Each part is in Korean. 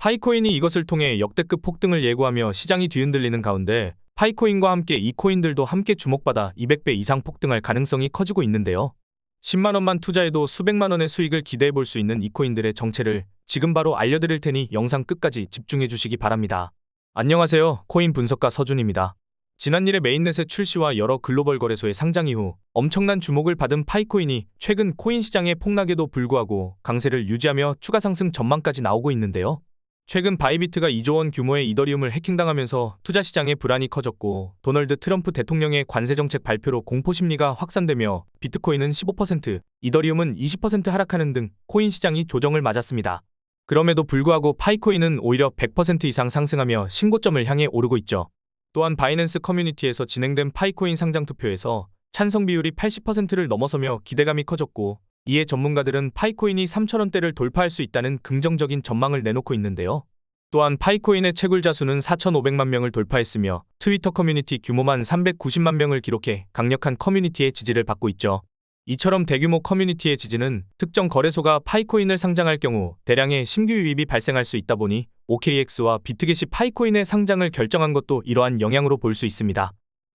파이코인이 이것을 통해 역대급 폭등을 예고하며 시장이 뒤흔들리는 가운데 파이코인과 함께 이 코인들도 함께 주목받아 200배 이상 폭등할 가능성이 커지고 있는데요. 10만 원만 투자해도 수백만 원의 수익을 기대해 볼 수 있는 이 코인들의 정체를 지금 바로 알려드릴 테니 영상 끝까지 집중해 주시기 바랍니다. 안녕하세요. 코인 분석가 서준입니다. 지난 일의 메인넷의 출시와 여러 글로벌 거래소의 상장 이후 엄청난 주목을 받은 파이코인이 최근 코인 시장의 폭락에도 불구하고 강세를 유지하며 추가 상승 전망까지 나오고 있는데요. 최근 바이비트가 2조 원 규모의 이더리움을 해킹당하면서 투자 시장의 불안이 커졌고 도널드 트럼프 대통령의 관세 정책 발표로 공포 심리가 확산되며 비트코인은 15%, 이더리움은 20% 하락하는 등 코인 시장이 조정을 맞았습니다. 그럼에도 불구하고 파이코인은 오히려 100% 이상 상승하며 신고점을 향해 오르고 있죠. 또한 바이낸스 커뮤니티에서 진행된 파이코인 상장 투표에서 찬성 비율이 80%를 넘어서며 기대감이 커졌고 이에 전문가들은 파이코인이 3천원대를 돌파할 수 있다는 긍정적인 전망을 내놓고 있는데요. 또한 파이코인의 채굴자 수는 4,500만 명을 돌파했으며 트위터 커뮤니티 규모만 390만 명을 기록해 강력한 커뮤니티의 지지를 받고 있죠. 이처럼 대규모 커뮤니티의 지지는 특정 거래소가 파이코인을 상장할 경우 대량의 신규 유입이 발생할 수 있다 보니 OKX와 비트겟이 파이코인의 상장을 결정한 것도 이러한 영향으로 볼 수 있습니다.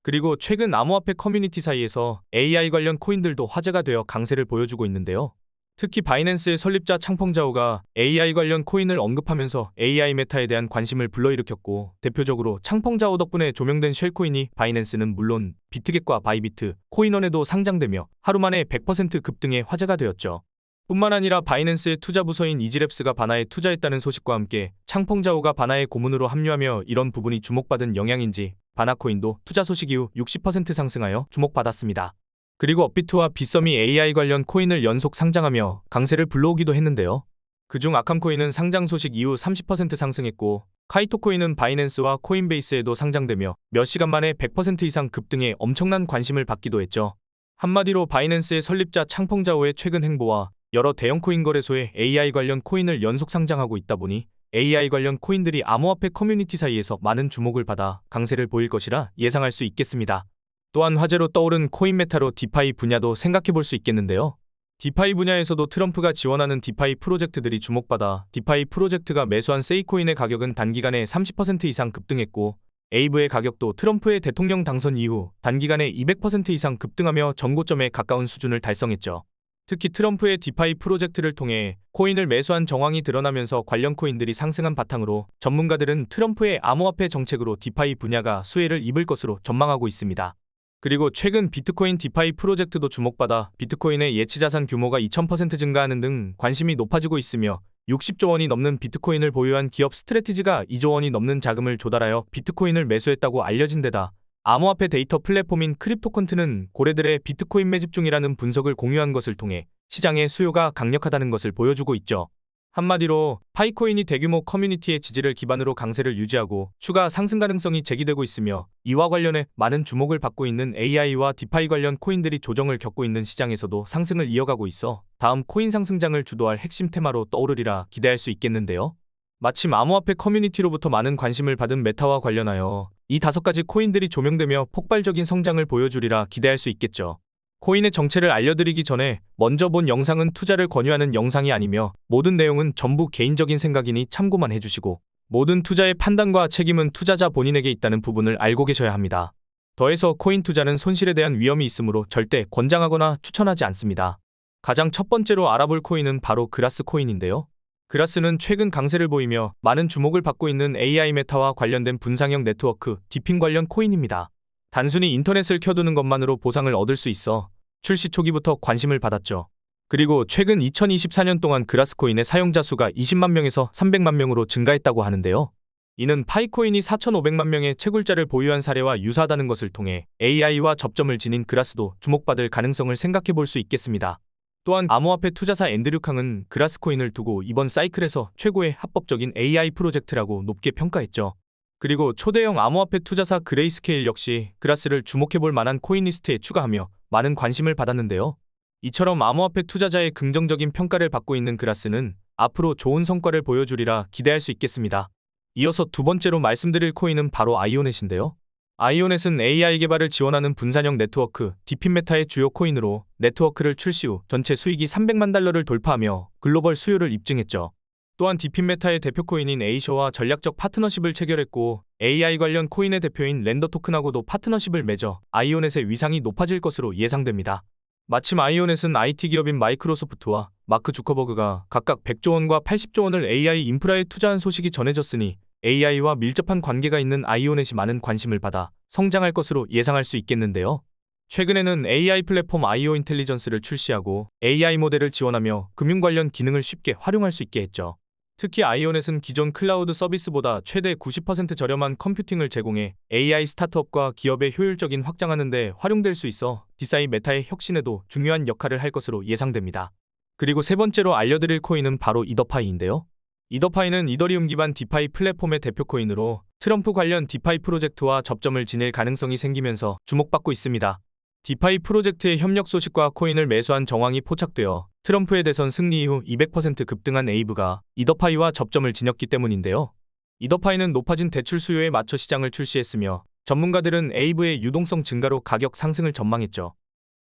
그리고 최근 암호화폐 커뮤니티 사이에서 AI 관련 코인들도 화제가 되어 강세를 보여주고 있는데요. 특히 바이낸스의 설립자 창펑자오가 AI 관련 코인을 언급하면서 AI 메타에 대한 관심을 불러일으켰고 대표적으로 창펑자오 덕분에 조명된 쉘코인이 바이낸스는 물론 비트겟과 바이비트, 코인원에도 상장되며 하루 만에 100% 급등의 화제가 되었죠. 뿐만 아니라 바이낸스의 투자 부서인 이지랩스가 바나에 투자했다는 소식과 함께 창펑자오가 바나의 고문으로 합류하며 이런 부분이 주목받은 영향인지 바나코인도 투자 소식 이후 60% 상승하여 주목받았습니다. 그리고 업비트와 빗썸이 AI 관련 코인을 연속 상장하며 강세를 불러오기도 했는데요. 그중 아캄코인은 상장 소식 이후 30% 상승했고 카이토코인은 바이낸스와 코인베이스에도 상장되며 몇 시간 만에 100% 이상 급등해 엄청난 관심을 받기도 했죠. 한마디로 바이낸스의 설립자 창펑자오의 최근 행보와 여러 대형 코인 거래소에 AI 관련 코인을 연속 상장하고 있다 보니 AI 관련 코인들이 암호화폐 커뮤니티 사이에서 많은 주목을 받아 강세를 보일 것이라 예상할 수 있겠습니다. 또한 화제로 떠오른 코인 메타로 디파이 분야도 생각해 볼 수 있겠는데요. 디파이 분야에서도 트럼프가 지원하는 디파이 프로젝트들이 주목받아 디파이 프로젝트가 매수한 세이코인의 가격은 단기간에 30% 이상 급등했고 에이브의 가격도 트럼프의 대통령 당선 이후 단기간에 200% 이상 급등하며 전고점에 가까운 수준을 달성했죠. 특히 트럼프의 디파이 프로젝트를 통해 코인을 매수한 정황이 드러나면서 관련 코인들이 상승한 바탕으로 전문가들은 트럼프의 암호화폐 정책으로 디파이 분야가 수혜를 입을 것으로 전망하고 있습니다. 그리고 최근 비트코인 디파이 프로젝트도 주목받아 비트코인의 예치 자산 규모가 2000% 증가하는 등 관심이 높아지고 있으며 60조 원이 넘는 비트코인을 보유한 기업 스트레티지가 2조 원이 넘는 자금을 조달하여 비트코인을 매수했다고 알려진 데다 암호화폐 데이터 플랫폼인 크립토컨트는 고래들의 비트코인 매집 중이라는 분석을 공유한 것을 통해 시장의 수요가 강력하다는 것을 보여주고 있죠. 한마디로 파이코인이 대규모 커뮤니티의 지지를 기반으로 강세를 유지하고 추가 상승 가능성이 제기되고 있으며 이와 관련해 많은 주목을 받고 있는 AI와 디파이 관련 코인들이 조정을 겪고 있는 시장에서도 상승을 이어가고 있어 다음 코인 상승장을 주도할 핵심 테마로 떠오르리라 기대할 수 있겠는데요. 마침 암호화폐 커뮤니티로부터 많은 관심을 받은 메타와 관련하여 이 다섯 가지 코인들이 조명되며 폭발적인 성장을 보여주리라 기대할 수 있겠죠. 코인의 정체를 알려드리기 전에 먼저 본 영상은 투자를 권유하는 영상이 아니며 모든 내용은 전부 개인적인 생각이니 참고만 해주시고 모든 투자의 판단과 책임은 투자자 본인에게 있다는 부분을 알고 계셔야 합니다. 더해서 코인 투자는 손실에 대한 위험이 있으므로 절대 권장하거나 추천하지 않습니다. 가장 첫 번째로 알아볼 코인은 바로 그라스 코인인데요. 그라스는 최근 강세를 보이며 많은 주목을 받고 있는 AI 메타와 관련된 분상형 네트워크, 디핑 관련 코인입니다. 단순히 인터넷을 켜두는 것만으로 보상을 얻을 수 있어 출시 초기부터 관심을 받았죠. 그리고 최근 2024년 동안 그라스코인의 사용자 수가 20만 명에서 300만 명으로 증가했다고 하는데요. 이는 파이코인이 4,500만 명의 채굴자를 보유한 사례와 유사하다는 것을 통해 AI와 접점을 지닌 그라스도 주목받을 가능성을 생각해 볼 수 있겠습니다. 또한 암호화폐 투자사 앤드류 캉은 그라스코인을 두고 이번 사이클에서 최고의 합법적인 AI 프로젝트라고 높게 평가했죠. 그리고 초대형 암호화폐 투자사 그레이스케일 역시 그라스를 주목해볼 만한 코인 리스트에 추가하며 많은 관심을 받았는데요. 이처럼 암호화폐 투자자의 긍정적인 평가를 받고 있는 그라스는 앞으로 좋은 성과를 보여주리라 기대할 수 있겠습니다. 이어서 두 번째로 말씀드릴 코인은 바로 아이오넷인데요. 아이오넷은 AI 개발을 지원하는 분산형 네트워크 디핀메타의 주요 코인으로 네트워크를 출시 후 전체 수익이 300만 달러를 돌파하며 글로벌 수요를 입증했죠. 또한 디핀메타의 대표 코인인 에이셔와 전략적 파트너십을 체결했고 AI 관련 코인의 대표인 랜더 토큰하고도 파트너십을 맺어 아이오넷의 위상이 높아질 것으로 예상됩니다. 마침 아이오넷은 IT 기업인 마이크로소프트와 마크 주커버그가 각각 100조 원과 80조 원을 AI 인프라에 투자한 소식이 전해졌으니 AI와 밀접한 관계가 있는 아이오넷이 많은 관심을 받아 성장할 것으로 예상할 수 있겠는데요. 최근에는 AI 플랫폼 아이오 인텔리전스를 출시하고 AI 모델을 지원하며 금융 관련 기능을 쉽게 활용할 수 있게 했죠. 특히 아이오넷은 기존 클라우드 서비스보다 최대 90% 저렴한 컴퓨팅을 제공해 AI 스타트업과 기업의 효율적인 확장하는 데 활용될 수 있어 디사이 메타의 혁신에도 중요한 역할을 할 것으로 예상됩니다. 그리고 세 번째로 알려드릴 코인은 바로 이더파이인데요. 이더파이는 이더리움 기반 디파이 플랫폼의 대표 코인으로 트럼프 관련 디파이 프로젝트와 접점을 지닐 가능성이 생기면서 주목받고 있습니다. 디파이 프로젝트의 협력 소식과 코인을 매수한 정황이 포착되어 트럼프의 대선 승리 이후 200% 급등한 에이브가 이더파이와 접점을 지녔기 때문인데요. 이더파이는 높아진 대출 수요에 맞춰 시장을 출시했으며 전문가들은 에이브의 유동성 증가로 가격 상승을 전망했죠.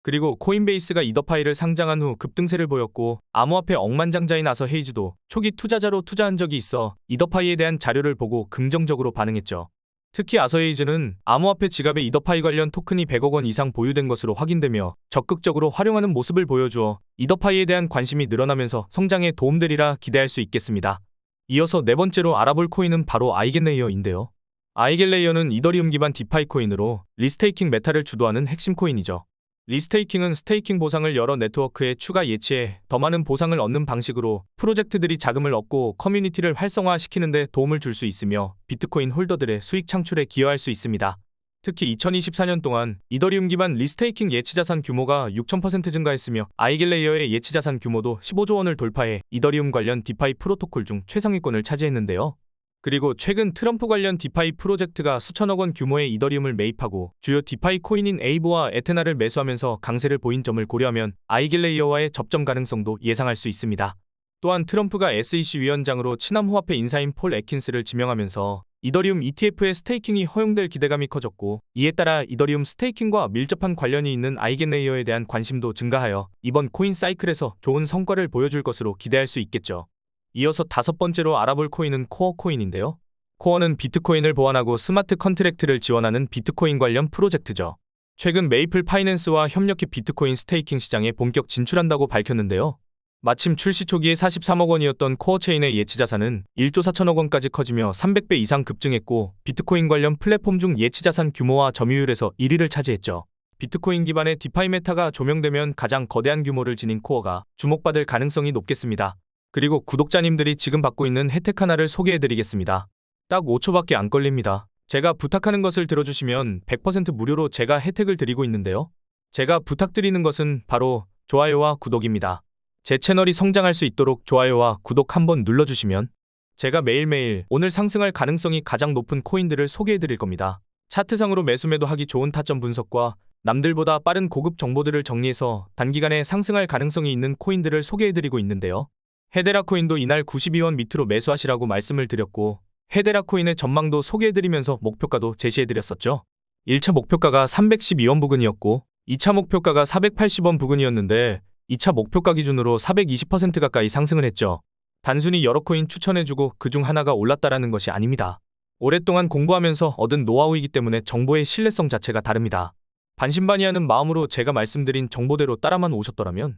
그리고 코인베이스가 이더파이를 상장한 후 급등세를 보였고 암호화폐 억만장자인 아서 헤이즈도 초기 투자자로 투자한 적이 있어 이더파이에 대한 자료를 보고 긍정적으로 반응했죠. 특히 아서헤이즈는 암호화폐 지갑에 이더파이 관련 토큰이 100억 원 이상 보유된 것으로 확인되며 적극적으로 활용하는 모습을 보여주어 이더파이에 대한 관심이 늘어나면서 성장에 도움되리라 기대할 수 있겠습니다. 이어서 네 번째로 알아볼 코인은 바로 아이겐레이어인데요. 아이겐레이어는 이더리움 기반 디파이 코인으로 리스테이킹 메타를 주도하는 핵심 코인이죠. 리스테이킹은 스테이킹 보상을 여러 네트워크에 추가 예치해 더 많은 보상을 얻는 방식으로 프로젝트들이 자금을 얻고 커뮤니티를 활성화시키는 데 도움을 줄 수 있으며 비트코인 홀더들의 수익 창출에 기여할 수 있습니다. 특히 2024년 동안 이더리움 기반 리스테이킹 예치자산 규모가 6,000% 증가했으며 아이겔레이어의 예치자산 규모도 15조 원을 돌파해 이더리움 관련 디파이 프로토콜 중 최상위권을 차지했는데요. 그리고 최근 트럼프 관련 디파이 프로젝트가 수천억 원 규모의 이더리움을 매입하고 주요 디파이 코인인 에이브와 에테나를 매수하면서 강세를 보인 점을 고려하면 아이길레이어와의 접점 가능성도 예상할 수 있습니다. 또한 트럼프가 SEC 위원장으로 친암호화폐 인사인 폴 에킨스를 지명하면서 이더리움 ETF의 스테이킹이 허용될 기대감이 커졌고 이에 따라 이더리움 스테이킹과 밀접한 관련이 있는 아이겐레이어에 대한 관심도 증가하여 이번 코인 사이클에서 좋은 성과를 보여줄 것으로 기대할 수 있겠죠. 이어서 다섯 번째로 알아볼 코인은 코어 코인인데요. 코어는 비트코인을 보완하고 스마트 컨트랙트를 지원하는 비트코인 관련 프로젝트죠. 최근 메이플 파이낸스와 협력해 비트코인 스테이킹 시장에 본격 진출한다고 밝혔는데요. 마침 출시 초기에 43억 원이었던 코어 체인의 예치 자산은 1조 4천억 원까지 커지며 300배 이상 급증했고 비트코인 관련 플랫폼 중 예치 자산 규모와 점유율에서 1위를 차지했죠. 비트코인 기반의 디파이 메타가 조명되면 가장 거대한 규모를 지닌 코어가 주목받을 가능성이 높겠습니다. 그리고 구독자님들이 지금 받고 있는 혜택 하나를 소개해드리겠습니다. 딱 5초밖에 안 걸립니다. 제가 부탁하는 것을 들어주시면 100% 무료로 제가 혜택을 드리고 있는데요. 제가 부탁드리는 것은 바로 좋아요와 구독입니다. 제 채널이 성장할 수 있도록 좋아요와 구독 한번 눌러주시면 제가 매일매일 오늘 상승할 가능성이 가장 높은 코인들을 소개해드릴 겁니다. 차트상으로 매수매도 하기 좋은 타점 분석과 남들보다 빠른 고급 정보들을 정리해서 단기간에 상승할 가능성이 있는 코인들을 소개해드리고 있는데요. 헤데라 코인도 이날 92원 밑으로 매수하시라고 말씀을 드렸고 헤데라 코인의 전망도 소개해드리면서 목표가도 제시해드렸었죠. 1차 목표가가 312원 부근이었고 2차 목표가가 480원 부근이었는데 2차 목표가 기준으로 420% 가까이 상승을 했죠. 단순히 여러 코인 추천해주고 그중 하나가 올랐다라는 것이 아닙니다. 오랫동안 공부하면서 얻은 노하우이기 때문에 정보의 신뢰성 자체가 다릅니다. 반신반의하는 마음으로 제가 말씀드린 정보대로 따라만 오셨더라면